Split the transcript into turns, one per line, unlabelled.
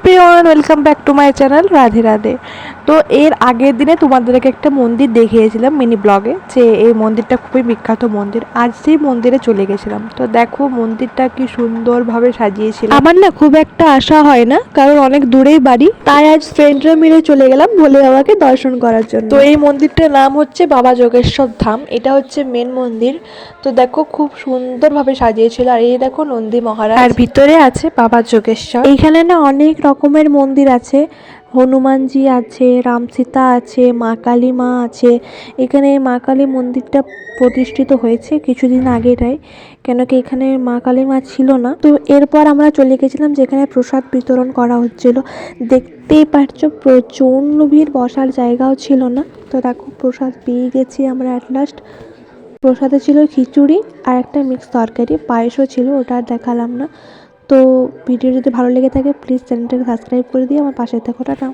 Everyone welcome back to my channel Radhe Radhe. তো এর আগের দিনে তোমাদেরকে একটা মন্দির দেখিয়েছিলাম মিনি ব্লগে যে এই মন্দিরটা খুবই বিখ্যাত মন্দির। আজ সেই মন্দিরে চলে গেছিলাম। তো দেখো মন্দিরটা কি সুন্দরভাবে সাজিয়েছিল আমার না খুব একটা আশা হয় না কারণ অনেক দূরেই বাড়ি। তাই আজ ফ্রেন্ডরা মিলে চলে গেলাম ভোলে বাবাকে দর্শন করার জন্য। তো এই মন্দিরটার নাম হচ্ছে বাবা যোগেশ্বর ধাম এটা হচ্ছে মেন মন্দির। তো দেখো খুব সুন্দরভাবে সাজিয়েছিল। আর এই দেখো নন্দী মহারাজ। আর ভিতরে আছে বাবা যোগেশ্বর। এইখানে না অনেক রকমের মন্দির আছে। হনুমানজি আছে রামসীতা আছে, মা কালী মা আছে। এখানে মা কালী মন্দিরটা প্রতিষ্ঠিত হয়েছে কিছুদিন আগেটাই কেন কি এখানে মা কালী মা ছিল না। তো এরপর আমরা চলে গেছিলাম যেখানে প্রসাদ বিতরণ করা হচ্ছিল। দেখতেই পারছ, প্রচণ্ড ভিড়, বসার জায়গাও ছিল না। তো দেখো, প্রসাদ পেয়ে গেছি আমরা অ্যাট লাস্ট প্রসাদে ছিল খিচুড়ি আর একটা মিক্স তরকারি, পায়েসও ছিল, ওটা আর দেখালাম না। তো ভিডিও যদি ভালো লেগে থাকে প্লিজ চ্যানেলটাকে সাবস্ক্রাইব করে দিয়ে আমার পাশে থাকো, টাটা।